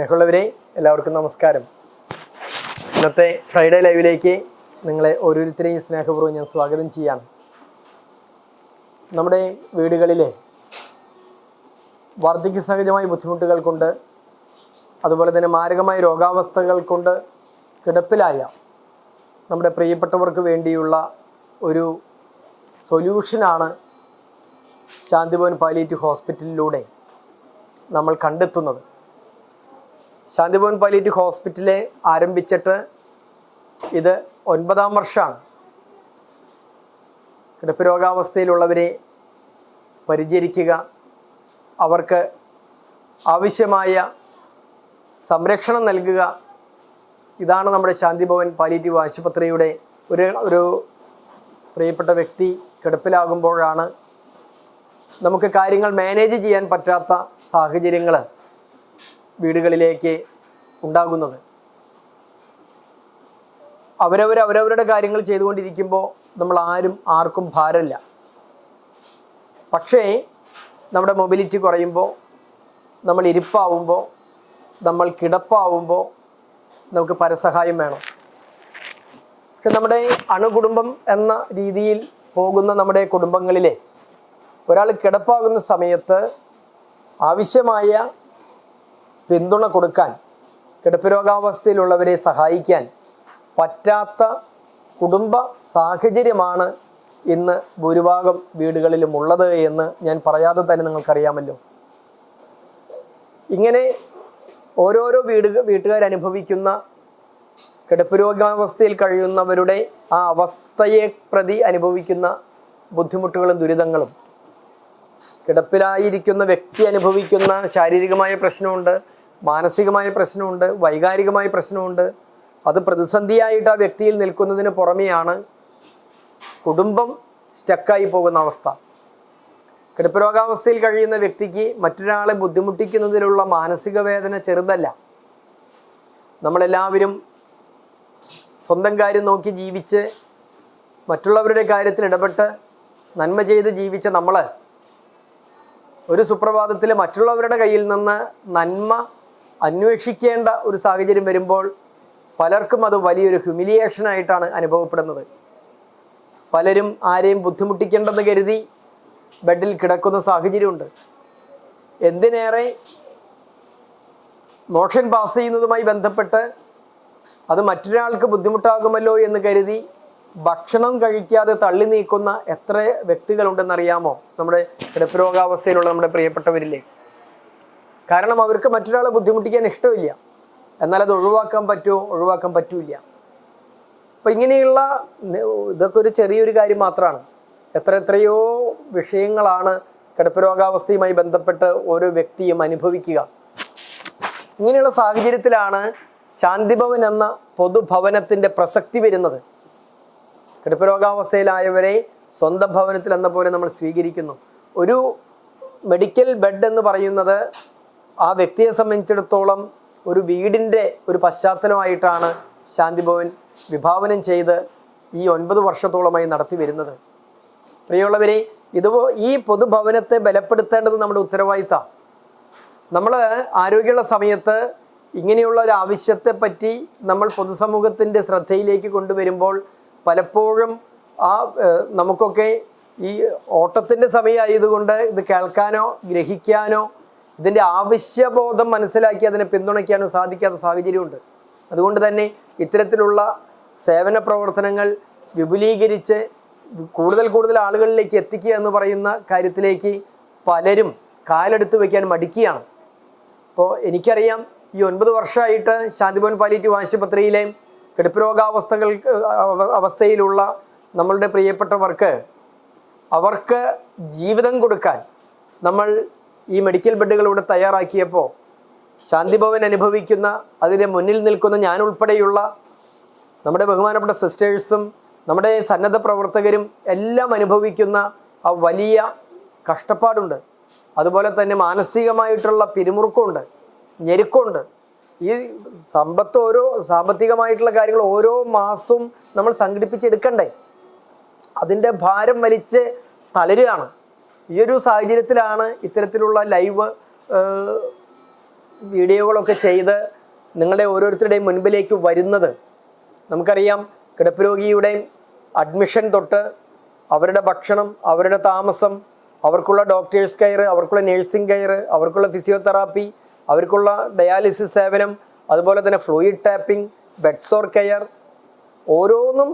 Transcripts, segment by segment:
സ്നേഹമുള്ളവരെ എല്ലാവർക്കും നമസ്കാരം. ഇന്നത്തെ ഫ്രൈഡേ ലൈവിലേക്ക് നിങ്ങളെ ഓരോരുത്തരെയും സ്നേഹപൂർവം ഞാൻ സ്വാഗതം ചെയ്യാണ്. നമ്മുടെ വീടുകളിലെ വാർദ്ധക്യ സഹജമായ ബുദ്ധിമുട്ടുകൾ കൊണ്ട് അതുപോലെ തന്നെ മാരകമായ രോഗാവസ്ഥകൾ കൊണ്ട് കിടപ്പിലായ നമ്മുടെ പ്രിയപ്പെട്ടവർക്ക് വേണ്ടിയുള്ള ഒരു സൊല്യൂഷനാണ് ശാന്തിഭവൻ പാലിയേറ്റീവ് ഹോസ്പിറ്റലിലൂടെ നമ്മൾ കണ്ടെത്തുന്നത്. ശാന്തിഭവൻ പാലിയേറ്റീവ് ഹോസ്പിറ്റലെ ആരംഭിച്ചിട്ട് ഇത് ഒൻപതാം വർഷമാണ്. കിടപ്പ് രോഗാവസ്ഥയിലുള്ളവരെ പരിചരിക്കുക അവർക്ക് ആവശ്യമായ സംരക്ഷണം നൽകുക. ഇതാണ് നമ്മുടെ ശാന്തിഭവൻ പാലിയേറ്റീവ് ആശുപത്രിയുടെ ഒരു ഒരു പ്രിയപ്പെട്ട വ്യക്തി കിടപ്പിലാകുമ്പോഴാണ് നമുക്ക് കാര്യങ്ങൾ മാനേജ് ചെയ്യാൻ പറ്റാത്ത സാഹചര്യങ്ങൾ വീടുകളിലേക്ക് ഉണ്ടാകുന്നത്. അവരവർ അവരവരുടെ കാര്യങ്ങൾ ചെയ്തുകൊണ്ടിരിക്കുമ്പോൾ നമ്മൾ ആരും ആർക്കും ഭാരമില്ല. പക്ഷേ നമ്മുടെ മൊബിലിറ്റി കുറയുമ്പോൾ നമ്മൾ ഇരിപ്പാവുമ്പോൾ നമ്മൾ കിടപ്പാവുമ്പോൾ നമുക്ക് പരസഹായം വേണം. പക്ഷെ നമ്മുടെ അണുകുടുംബം എന്ന രീതിയിൽ പോകുന്ന നമ്മുടെ കുടുംബങ്ങളിലെ ഒരാൾ കിടപ്പാകുന്ന സമയത്ത് ആവശ്യമായ പിന്തുണ കൊടുക്കാൻ കിടപ്പ് രോഗാവസ്ഥയിലുള്ളവരെ സഹായിക്കാൻ പറ്റാത്ത കുടുംബ സാഹചര്യമാണ് ഇന്ന് ഭൂരിഭാഗം വീടുകളിലും ഉള്ളത് എന്ന് ഞാൻ പറയാതെ തന്നെ നിങ്ങൾക്കറിയാമല്ലോ. ഇങ്ങനെ ഓരോരോ വീട് വീട്ടുകാർ അനുഭവിക്കുന്ന കിടപ്പ് രോഗാവസ്ഥയിൽ കഴിയുന്നവരുടെ ആ അവസ്ഥയെ പ്രതി അനുഭവിക്കുന്ന ബുദ്ധിമുട്ടുകളും ദുരിതങ്ങളും. കിടപ്പിലായിരിക്കുന്ന വ്യക്തി അനുഭവിക്കുന്ന ശാരീരികമായ പ്രശ്നമുണ്ട് മാനസികമായ പ്രശ്നമുണ്ട് വൈകാരികമായ പ്രശ്നമുണ്ട്. അത് പ്രതിസന്ധിയായിട്ട് ആ വ്യക്തിയിൽ നിൽക്കുന്നതിന് പുറമെയാണ് കുടുംബം സ്റ്റക്കായി പോകുന്ന അവസ്ഥ. കിടപ്പുരോഗാവസ്ഥയിൽ കഴിയുന്ന വ്യക്തിക്ക് മറ്റൊരാളെ ബുദ്ധിമുട്ടിക്കുന്നതിലുള്ള മാനസിക വേദന ചെറുതല്ല. നമ്മളെല്ലാവരും സ്വന്തം കാര്യം നോക്കി ജീവിച്ച് മറ്റുള്ളവരുടെ കാര്യത്തിൽ ഇടപെട്ട് നന്മ ചെയ്ത് ജീവിച്ച നമ്മൾ ഒരു സുപ്രഭാതത്തിൽ മറ്റുള്ളവരുടെ കയ്യിൽ നിന്ന് നന്മ അന്വേഷിക്കേണ്ട ഒരു സാഹചര്യം വരുമ്പോൾ പലർക്കും അത് വലിയൊരു ഹ്യൂമിലിയേഷൻ ആയിട്ടാണ് അനുഭവപ്പെടുന്നത്. പലരും ആരെയും ബുദ്ധിമുട്ടിക്കേണ്ടെന്ന് കരുതി ബെഡിൽ കിടക്കുന്ന സാഹചര്യമുണ്ട്. എന്തിനേറെ മോഷൻ പാസ് ചെയ്യുന്നതുമായി ബന്ധപ്പെട്ട് അത് മറ്റൊരാൾക്ക് ബുദ്ധിമുട്ടാകുമല്ലോ എന്ന് കരുതി ഭക്ഷണം കഴിക്കാതെ തള്ളി നീക്കുന്ന എത്ര വ്യക്തികളുണ്ടെന്നറിയാമോ? നമ്മുടെ കിടപ്പ് രോഗാവസ്ഥയിലുള്ള നമ്മുടെ പ്രിയപ്പെട്ടവരില്ലേ? കാരണം അവർക്ക് മറ്റൊരാളെ ബുദ്ധിമുട്ടിക്കാൻ ഇഷ്ടമില്ല. എന്നാൽ അത് ഒഴിവാക്കാൻ പറ്റുമോ? ഒഴിവാക്കാൻ പറ്റൂല അപ്പം ഇങ്ങനെയുള്ള ഇതൊക്കെ ഒരു ചെറിയൊരു കാര്യം മാത്രമാണ്. എത്ര എത്രയോ വിഷയങ്ങളാണ് കിടപ്പ് രോഗാവസ്ഥയുമായി ബന്ധപ്പെട്ട് ഓരോ വ്യക്തിയും അനുഭവിക്കുക. ഇങ്ങനെയുള്ള സാഹചര്യത്തിലാണ് ശാന്തിഭവൻ എന്ന പൊതുഭവനത്തിന്റെ പ്രസക്തി വരുന്നത്. കിടപ്പ് രോഗാവസ്ഥയിലായവരെ സ്വന്തം ഭവനത്തിൽ എന്ന പോലെ നമ്മൾ സ്വീകരിക്കുന്നു. ഒരു മെഡിക്കൽ ബെഡ് എന്ന് പറയുന്നത് ആ വ്യക്തിയെ സംബന്ധിച്ചിടത്തോളം ഒരു വീടിന്റെ ഒരു പശ്ചാത്തലമായിട്ടാണ് ശാന്തിഭവൻ വിഭാവനം ചെയ്ത് ഈ ഒൻപത് വർഷത്തോളമായി നടത്തി വരുന്നത്. പ്രിയമുള്ളവരെ ഇതുപോ ഈ പൊതുഭവനത്തെ ബലപ്പെടുത്തേണ്ടത് നമ്മുടെ ഉത്തരവാദിത്തമാണ് നമ്മൾ ആരോഗ്യമുള്ള സമയത്ത് ഇങ്ങനെയുള്ള ഒരു ആവശ്യത്തെ പറ്റി നമ്മൾ പൊതുസമൂഹത്തിന്റെ ശ്രദ്ധയിലേക്ക് കൊണ്ടുവരുമ്പോൾ പലപ്പോഴും ആ നമുക്കൊക്കെ ഈ ഓട്ടത്തിന്റെ സമയമായതുകൊണ്ട് ഇത് കേൾക്കാനോ ഗ്രഹിക്കാനോ ഇതിന്റെ ആവശ്യബോധം മനസ്സിലാക്കി അതിനെ പിന്തുണയ്ക്കാനോ സാധിക്കാത്ത സാഹചര്യമുണ്ട്. അതുകൊണ്ട് തന്നെ ഇത്തരത്തിലുള്ള സേവന പ്രവർത്തനങ്ങൾ വിപുലീകരിച്ച് കൂടുതൽ കൂടുതൽ ആളുകളിലേക്ക് എത്തിക്കുക എന്ന് പറയുന്ന കാര്യത്തിലേക്ക് പലരും കാലെടുത്ത് വയ്ക്കാൻ മടിക്കുകയാണ്. അപ്പോൾ എനിക്കറിയാം ഈ ഒൻപത് വർഷമായിട്ട് ശാന്തിഭവൻ പാലിറ്റീവ് ആശുപത്രിയിലെ കിടപ്പ് രോഗാവസ്ഥകൾ അവ- അവസ്ഥയിലുള്ള നമ്മളുടെ പ്രിയപ്പെട്ടവർക്ക് അവർക്ക് ജീവിതം കൊടുക്കാൻ നമ്മൾ ഈ മെഡിക്കൽ ബെഡുകൾ ഇവിടെ തയ്യാറാക്കിയപ്പോൾ ശാന്തിഭവൻ അനുഭവിക്കുന്ന അതിന്റെ മുന്നിൽ നിൽക്കുന്ന ഞാൻ ഉൾപ്പെടെയുള്ള നമ്മുടെ ബഹുമാനപ്പെട്ട സിസ്റ്റേഴ്സും നമ്മുടെ സന്നദ്ധ പ്രവർത്തകരും എല്ലാം അനുഭവിക്കുന്ന ആ വലിയ കഷ്ടപ്പാടുണ്ട്. അതുപോലെ തന്നെ മാനസികമായിട്ടുള്ള പിരിമുറുക്കമുണ്ട് ഞെരുക്കമുണ്ട്. ഈ സമ്പത്ത് ഓരോ സാമ്പത്തികമായിട്ടുള്ള കാര്യങ്ങൾ ഓരോ മാസവും നമ്മൾ സംഘടിപ്പിച്ചെടുക്കണ്ടേ? അതിന്റെ ഭാരം വലിച്ച് തളരുകയാണ്. ഈ ഒരു സാഹചര്യത്തിലാണ് ഇത്തരത്തിലുള്ള ലൈവ് വീഡിയോകളൊക്കെ ചെയ്ത് നിങ്ങളുടെ ഓരോരുത്തരുടെയും മുൻപിലേക്ക് വരുന്നത്. നമുക്കറിയാം കിടപ്പ് രോഗിയുടെയും അഡ്മിഷൻ തൊട്ട് അവരുടെ ഭക്ഷണം അവരുടെ താമസം അവർക്കുള്ള ഡോക്ടേഴ്സ് കെയർ അവർക്കുള്ള നേഴ്സിംഗ് കെയർ അവർക്കുള്ള ഫിസിയോതെറാപ്പി അവർക്കുള്ള ഡയാലിസിസ് സേവനം അതുപോലെ തന്നെ ഫ്ലൂയിഡ് ടാപ്പിംഗ് ബെഡ്സോർ കെയർ ഓരോന്നും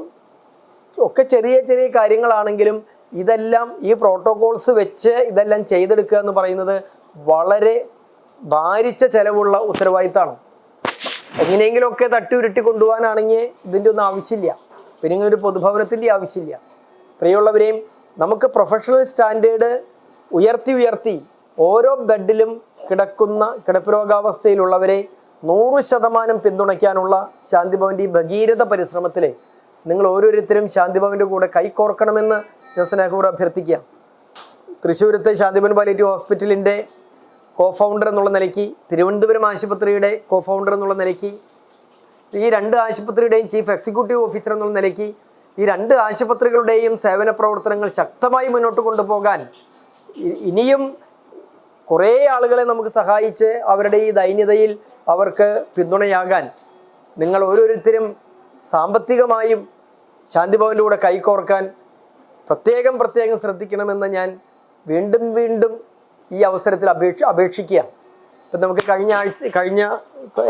ഒക്കെ ചെറിയ ചെറിയ കാര്യങ്ങളാണെങ്കിലും ഇതെല്ലാം ഈ പ്രോട്ടോകോൾസ് വെച്ച് ഇതെല്ലാം ചെയ്തെടുക്കുക എന്ന് പറയുന്നത് വളരെ ഭാരിച്ച ചെലവുള്ള ഉത്തരവാദിത്തമാണ് എങ്ങനെയെങ്കിലുമൊക്കെ തട്ടി ഉരുട്ടി കൊണ്ടുപോകാനാണെങ്കിൽ ഇതിന്റെ ഒന്നും ആവശ്യമില്ല. പിന്നെ ഇങ്ങനെ ഒരു പൊതുഭവനത്തിന്റെ ആവശ്യമില്ല. പ്രിയമുള്ളവരെയും നമുക്ക് പ്രൊഫഷണൽ സ്റ്റാൻഡേർഡ് ഉയർത്തി ഉയർത്തി ഓരോ ബെഡിലും കിടക്കുന്ന കിടപ്പ് നൂറ് ശതമാനം പിന്തുണയ്ക്കാനുള്ള ശാന്തിഭവന്റെ ഈ ഭഗീരഥ പരിശ്രമത്തിൽ നിങ്ങൾ ഓരോരുത്തരും ശാന്തിഭവന്റെ കൂടെ കൈകോർക്കണമെന്ന് ഞാൻ സ്നേഹപൂർവം അഭ്യർത്ഥിക്കാം തൃശ്ശൂരത്തെ ശാന്തിഭവൻ പാലിയേറ്റീവ് ഹോസ്പിറ്റലിന്റെ കോ ഫൗണ്ടർ എന്നുള്ള നിലയ്ക്ക് തിരുവനന്തപുരം ആശുപത്രിയുടെ കോ ഫൗണ്ടർ എന്നുള്ള നിലയ്ക്ക് ഈ രണ്ട് ആശുപത്രിയുടെയും ചീഫ് എക്സിക്യൂട്ടീവ് ഓഫീസർ എന്നുള്ള നിലയ്ക്ക് ഈ രണ്ട് ആശുപത്രികളുടെയും സേവന പ്രവർത്തനങ്ങൾ ശക്തമായി മുന്നോട്ട് കൊണ്ടുപോകാൻ ഇനിയും കുറേ ആളുകളെ നമുക്ക് സഹായിച്ച് അവരുടെ ഈ ദൈന്യതയിൽ അവർക്ക് പിന്തുണയാകാൻ നിങ്ങൾ ഓരോരുത്തരും സാമ്പത്തികമായും ശാന്തിഭവന്റെ കൂടെ കൈകോർക്കാൻ പ്രത്യേകം പ്രത്യേകം ശ്രദ്ധിക്കണമെന്ന് ഞാൻ വീണ്ടും വീണ്ടും ഈ അവസരത്തിൽ അപേക്ഷ അപേക്ഷിക്കുക ഇപ്പം നമുക്ക് കഴിഞ്ഞ ആഴ്ച കഴിഞ്ഞ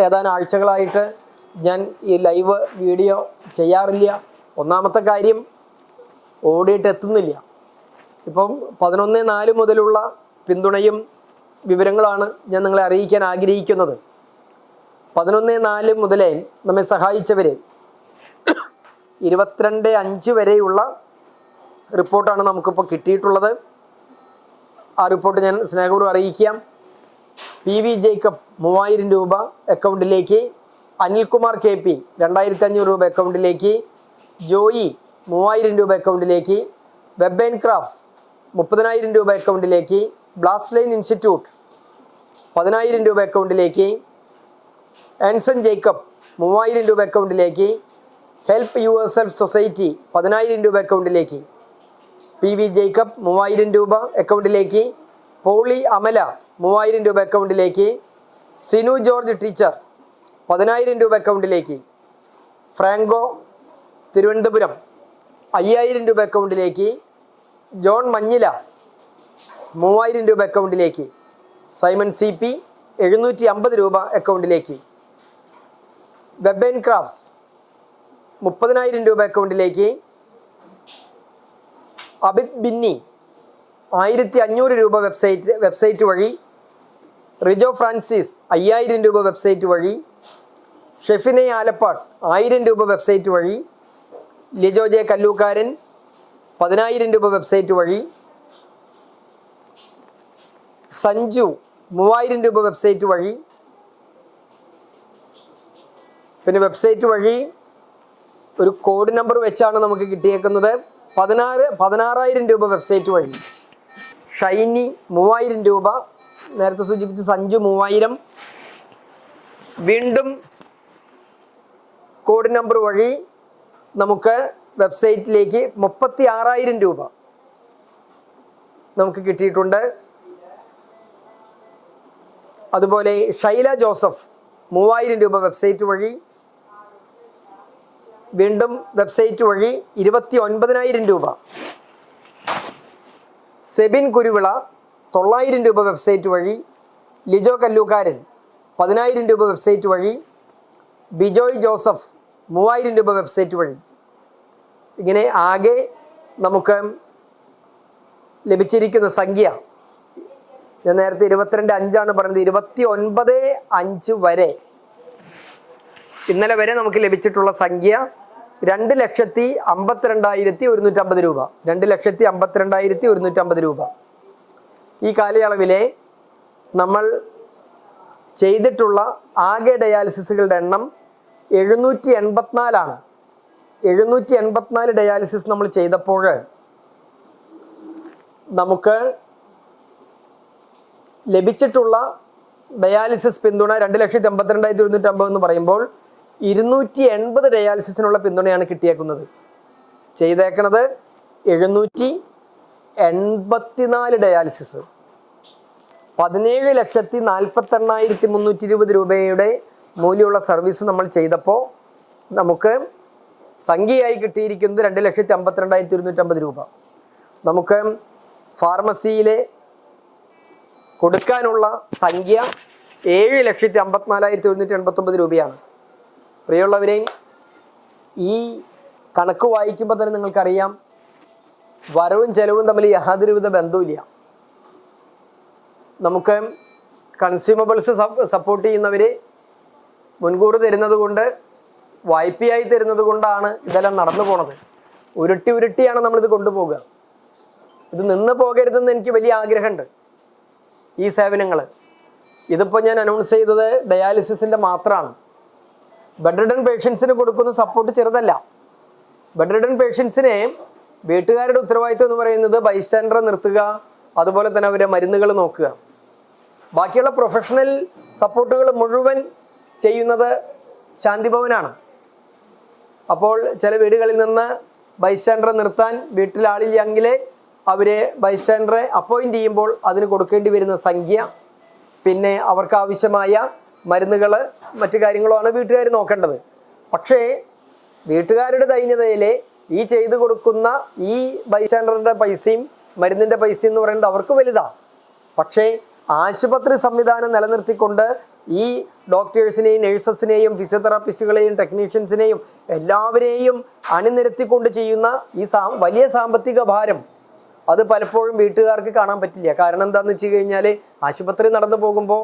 ഏതാനും ആഴ്ചകളായിട്ട് ഞാൻ ഈ ലൈവ് വീഡിയോ ചെയ്യാറില്ല. ഒന്നാമത്തെ കാര്യം ഓടിയിട്ട് എത്തുന്നില്ല. ഇപ്പം പതിനൊന്ന് നാല് മുതലുള്ള പിന്തുണയും വിവരങ്ങളാണ് ഞാൻ നിങ്ങളെ അറിയിക്കാൻ ആഗ്രഹിക്കുന്നത്. പതിനൊന്ന് നാല് മുതലേ നമ്മെ സഹായിച്ചവരെ ഇരുപത്തിരണ്ട് അഞ്ച് വരെയുള്ള റിപ്പോർട്ടാണ് നമുക്കിപ്പോൾ കിട്ടിയിട്ടുള്ളത്. ആ റിപ്പോർട്ട് ഞാൻ സ്നേഹപൂർവം അറിയിക്കാം. പി വി ജേക്കബ് മൂവായിരം രൂപ അക്കൗണ്ടിലേക്ക് അനിൽകുമാർ കെ പി രണ്ടായിരത്തി അഞ്ഞൂറ് രൂപ അക്കൗണ്ടിലേക്ക് ജോയി മൂവായിരം രൂപ അക്കൗണ്ടിലേക്ക് വെബ് ആൻഡ് ക്രാഫ്റ്റ്സ് മുപ്പതിനായിരം രൂപ അക്കൗണ്ടിലേക്ക് ബ്ലാസ്റ്റ് ലൈൻ ഇൻസ്റ്റിറ്റ്യൂട്ട് പതിനായിരം രൂപ അക്കൗണ്ടിലേക്ക് ആൻസൺ ജേക്കബ് മൂവായിരം രൂപ അക്കൗണ്ടിലേക്ക് ഹെൽപ്പ് യുവർ സെൽഫ് സൊസൈറ്റി പതിനായിരം രൂപ അക്കൗണ്ടിലേക്ക് പി വി ജേക്കബ് മൂവായിരം രൂപ അക്കൗണ്ടിലേക്ക് പോളി അമല മൂവായിരം രൂപ അക്കൗണ്ടിലേക്ക് സിനു ജോർജ് ടീച്ചർ പതിനായിരം രൂപ അക്കൗണ്ടിലേക്ക് ഫ്രാങ്കോ തിരുവനന്തപുരം അയ്യായിരം രൂപ അക്കൗണ്ടിലേക്ക് ജോൺ മഞ്ഞില മൂവായിരം രൂപ അക്കൗണ്ടിലേക്ക് സൈമൺ സി പി എഴുന്നൂറ്റി അമ്പത് രൂപ അക്കൗണ്ടിലേക്ക്. വെബ് ആൻഡ് ക്രാഫ്റ്റ്സ് മുപ്പതിനായിരം രൂപ അക്കൗണ്ടിലേക്ക് അബിദ് ബിന്നി. ആയിരത്തി അഞ്ഞൂറ് രൂപ വെബ്സൈറ്റ് വെബ്സൈറ്റ് വഴി. റിജോ ഫ്രാൻസിസ് അയ്യായിരം രൂപ വെബ്സൈറ്റ് വഴി. ഷെഫിനെ ആലപ്പാട് ആയിരം രൂപ വെബ്സൈറ്റ് വഴി. ലിജോ ജെ കല്ലൂക്കാരൻ പതിനായിരം രൂപ വെബ്സൈറ്റ് വഴി. സഞ്ജു മൂവായിരം രൂപ വെബ്സൈറ്റ് വഴി. പിന്നെ വെബ്സൈറ്റ് വഴി ഒരു കോഡ് നമ്പർ വെച്ചാണ് നമുക്ക് കിട്ടിയേക്കുന്നത്. പതിനാറ് പതിനാറായിരം രൂപ വെബ്സൈറ്റ് വഴി. ഷൈനി മൂവായിരം രൂപ. നേരത്തെ സൂചിപ്പിച്ച സഞ്ജു മൂവായിരം. വീണ്ടും കോഡ് നമ്പർ വഴി നമുക്ക് വെബ്സൈറ്റിലേക്ക് മുപ്പത്തി ആറായിരം രൂപ നമുക്ക് കിട്ടിയിട്ടുണ്ട്. അതുപോലെ ഷൈല ജോസഫ് മൂവായിരം രൂപ വെബ്സൈറ്റ് വഴി. വീണ്ടും വെബ്സൈറ്റ് വഴി ഇരുപത്തി ഒൻപതിനായിരം രൂപ. സെബിൻ കുരുവിള തൊള്ളായിരം രൂപ വെബ്സൈറ്റ് വഴി. ലിജോ കല്ലൂക്കാരൻ പതിനായിരം രൂപ വെബ്സൈറ്റ് വഴി. ബിജോയ് ജോസഫ് മൂവായിരം രൂപ വെബ്സൈറ്റ് വഴി. ഇങ്ങനെ ആകെ നമുക്ക് ലഭിച്ചിരിക്കുന്ന സംഖ്യ ഞാൻ നേരത്തെ ഇരുപത്തിരണ്ട് അഞ്ചാണ് പറഞ്ഞത്. ഇരുപത്തി ഒൻപത് അഞ്ച് വരെ. ഇന്നലെ വരെ നമുക്ക് ലഭിച്ചിട്ടുള്ള സംഖ്യ രണ്ട് ലക്ഷത്തി അമ്പത്തിരണ്ടായിരത്തി ഒരുന്നൂറ്റമ്പത് രൂപ. രണ്ട് ലക്ഷത്തി അമ്പത്തിരണ്ടായിരത്തി ഒരുന്നൂറ്റമ്പത് രൂപ. ഈ കാലയളവിലെ നമ്മൾ ചെയ്തിട്ടുള്ള ആകെ ഡയാലിസിസുകളുടെ എണ്ണം എഴുന്നൂറ്റി എൺപത്തിനാലാണ് എഴുന്നൂറ്റി എൺപത്തിനാല് ഡയാലിസിസ് നമ്മൾ ചെയ്തപ്പോൾ നമുക്ക് ലഭിച്ചിട്ടുള്ള ഡയാലിസിസ് പിന്തുണ രണ്ട് ലക്ഷത്തി അമ്പത്തിരണ്ടായിരത്തി ഒരുന്നൂറ്റമ്പത് എന്ന് പറയുമ്പോൾ ഇരുന്നൂറ്റി എൺപത് ഡയാലിസിസിനുള്ള പിന്തുണയാണ് കിട്ടിയേക്കുന്നത്. ചെയ്തേക്കണത് എഴുന്നൂറ്റി എൺപത്തിനാല് ഡയാലിസിസ്. പതിനേഴ് ലക്ഷത്തി നാൽപ്പത്തെണ്ണായിരത്തി മുന്നൂറ്റി ഇരുപത് രൂപയുടെ മൂല്യമുള്ള സർവീസ് നമ്മൾ ചെയ്തപ്പോൾ നമുക്ക് സംഖ്യയായി കിട്ടിയിരിക്കുന്നത് രണ്ട് ലക്ഷത്തി അമ്പത്തിരണ്ടായിരത്തി ഇരുന്നൂറ്റമ്പത് രൂപ. നമുക്ക് ഫാർമസിയിലെ കൊടുക്കാനുള്ള സംഖ്യ ഏഴ് ലക്ഷത്തി അമ്പത്തിനാലായിരത്തി ഒരുന്നൂറ്റി എൺപത്തൊമ്പത് രൂപയാണ്. പ്രിയമുള്ളവരെയും ഈ കണക്ക് വായിക്കുമ്പോൾ തന്നെ നിങ്ങൾക്കറിയാം വരവും ചെലവും തമ്മിൽ യാതൊരുവിധ ബന്ധവുമില്ല. നമുക്ക് കൺസ്യൂമബിൾസ് സപ്പോർട്ട് ചെയ്യുന്നവർ മുൻകൂർ തരുന്നത് കൊണ്ട് വായ്പയായി തരുന്നത് കൊണ്ടാണ് ഇതെല്ലാം നടന്നു പോണത്. ഉരുട്ടി ഉരുട്ടിയാണ് നമ്മളിത് കൊണ്ടുപോകുക ഇത് നിന്ന് പോകരുതെന്ന് എനിക്ക് വലിയ ആഗ്രഹമുണ്ട് ഈ സേവനങ്ങൾ ഇതിപ്പോൾ ഞാൻ അനൗൺസ് ചെയ്തത് ഡയാലിസിസിന്റെ മാത്രമാണ് ബെഡ് റിഡൻ പേഷ്യൻസിന് കൊടുക്കുന്ന സപ്പോർട്ട് ചെറുതല്ല. ബെഡ് റിഡൻ പേഷ്യൻസിനെ വീട്ടുകാരുടെ ഉത്തരവാദിത്വം എന്ന് പറയുന്നത് ബൈസ്റ്റാൻഡറെ നിർത്തുക അതുപോലെ തന്നെ അവരെ മരുന്നുകൾ നോക്കുക. ബാക്കിയുള്ള പ്രൊഫഷണൽ സപ്പോർട്ടുകൾ മുഴുവൻ ചെയ്യുന്നത് ശാന്തിഭവനാണ്. അപ്പോൾ ചില വീടുകളിൽ നിന്ന് ബൈസ്റ്റാൻഡറെ നിർത്താൻ വീട്ടിൽ ആളില്ലെങ്കിൽ അവരെ ബൈസ്റ്റാൻഡറെ അപ്പോയിന്റ് ചെയ്യുമ്പോൾ അതിന് കൊടുക്കേണ്ടി വരുന്ന സംഖ്യ പിന്നെ അവർക്ക് ആവശ്യമായ മരുന്നുകൾ മറ്റു കാര്യങ്ങളുമാണ് വീട്ടുകാർ നോക്കേണ്ടത്. പക്ഷേ വീട്ടുകാരുടെ ദൈന്യതയിൽ ഈ ചെയ്തു കൊടുക്കുന്ന ഈ ബൈസ്റ്റാൻഡറിന്റെ പൈസയും മരുന്നിന്റെ പൈസയും എന്ന് പറയുന്നത് അവർക്ക് വലുതാണ് പക്ഷേ ആശുപത്രി സംവിധാനം നിലനിർത്തിക്കൊണ്ട് ഈ ഡോക്ടേഴ്സിനെയും നഴ്സസിനെയും ഫിസിയോതെറാപ്പിസ്റ്റുകളെയും ടെക്നീഷ്യൻസിനെയും എല്ലാവരെയും അണിനിരത്തിക്കൊണ്ട് ചെയ്യുന്ന ഈ സാ വലിയ സാമ്പത്തിക ഭാരം അത് പലപ്പോഴും വീട്ടുകാർക്ക് കാണാൻ പറ്റില്ല. കാരണം എന്താണെന്ന് വെച്ച് കഴിഞ്ഞാൽ ആശുപത്രി നടന്നു പോകുമ്പോൾ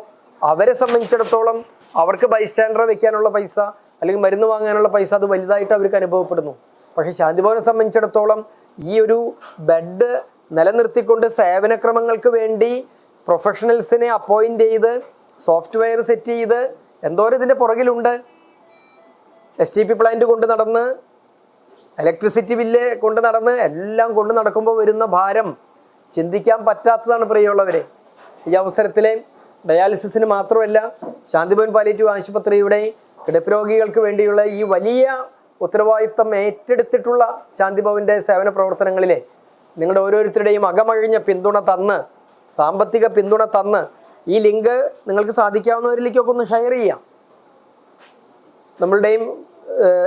അവരെ സംബന്ധിച്ചിടത്തോളം അവർക്ക് ബൈസ്റ്റാൻഡറെ വെക്കാനുള്ള പൈസ അല്ലെങ്കിൽ മരുന്ന് വാങ്ങാനുള്ള പൈസ അത് വലുതായിട്ട് അവർക്ക് അനുഭവപ്പെടുന്നു. പക്ഷേ ശാന്തിഭവനെ സംബന്ധിച്ചിടത്തോളം ഈ ഒരു ബെഡ് നിലനിർത്തിക്കൊണ്ട് സേവനക്രമങ്ങൾക്ക് വേണ്ടി പ്രൊഫഷണൽസിനെ അപ്പോയിന്റ് ചെയ്ത് സോഫ്റ്റ്വെയർ സെറ്റ് ചെയ്ത് എന്തോരം ഇതിന്റെ പുറകിലുണ്ട്? എസ് ടി പി പ്ലാന്റ് കൊണ്ട് നടന്ന് ഇലക്ട്രിസിറ്റി ബില്ല് കൊണ്ട് നടന്ന് എല്ലാം കൊണ്ട് നടക്കുമ്പോൾ വരുന്ന ഭാരം ചിന്തിക്കാൻ പറ്റാത്തതാണ് പ്രിയമുള്ളവരെ. ഈ അവസരത്തിലെ ഡയാലിസിസിന് മാത്രമല്ല ശാന്തിഭവൻ പാലിറ്റീവ് ആശുപത്രിയുടെ കിടപ്പ് വേണ്ടിയുള്ള ഈ വലിയ ഉത്തരവാദിത്വം ഏറ്റെടുത്തിട്ടുള്ള ശാന്തിഭവന്റെ സേവന പ്രവർത്തനങ്ങളിലെ നിങ്ങളുടെ ഓരോരുത്തരുടെയും അകമഴിഞ്ഞ പിന്തുണ തന്ന് സാമ്പത്തിക പിന്തുണ തന്ന് ഈ ലിങ്ക് നിങ്ങൾക്ക് സാധിക്കാവുന്നവരിലേക്കൊക്കെ ഒന്ന് ഷെയർ ചെയ്യാം. നമ്മളുടെയും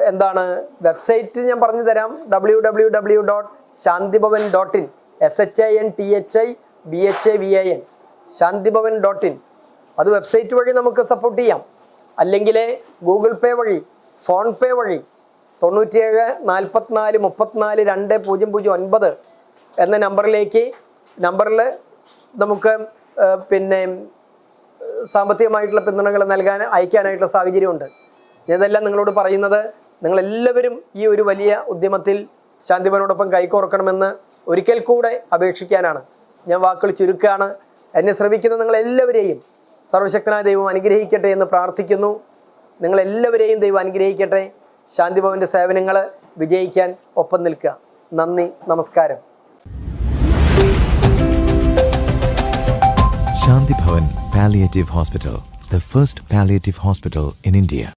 എന്താണ് വെബ്സൈറ്റ് ഞാൻ പറഞ്ഞു തരാം W W W dot Shantibhavan dot in S H I N T H I B H A V A N Shantibhavan dot in. അത് വെബ്സൈറ്റ് വഴി നമുക്ക് സപ്പോർട്ട് ചെയ്യാം. അല്ലെങ്കിൽ ഗൂഗിൾ പേ വഴി ഫോൺ പേ വഴി തൊണ്ണൂറ്റിയേഴ് നാൽപ്പത്തിനാല് മുപ്പത്തിനാല് രണ്ട് പൂജ്യം പൂജ്യം ഒൻപത് എന്ന നമ്പറിലേക്ക് നമ്പറിൽ നമുക്ക് പിന്നെ സാമ്പത്തികമായിട്ടുള്ള പിന്തുണകൾ നൽകാൻ അയക്കാനായിട്ടുള്ള സാഹചര്യമുണ്ട്. ഇതെല്ലാം നിങ്ങളോട് പറയുന്നത് നിങ്ങളെല്ലാവരും ഈ ഒരു വലിയ ഉദ്യമത്തിൽ ശാന്തിഭവനോടൊപ്പം കൈകോർക്കണമെന്ന് ഒരിക്കൽ കൂടെ അപേക്ഷിക്കാനാണ്. ഞാൻ വാക്കുകൾ ചുരുക്കുകയാണ്. എന്നെ ശ്രമിക്കുന്ന നിങ്ങളെല്ലാവരെയും സർവശക്തനായ ദൈവം അനുഗ്രഹിക്കട്ടെ എന്ന് പ്രാർത്ഥിക്കുന്നു. നിങ്ങളെല്ലാവരെയും ദൈവം അനുഗ്രഹിക്കട്ടെ. ശാന്തിഭവന്റെ സേവനങ്ങൾ വിജയിക്കാൻ ഒപ്പം നിൽക്കുക. നന്ദി നമസ്കാരം. Shantibhavan palliative hospital the first palliative hospital in India.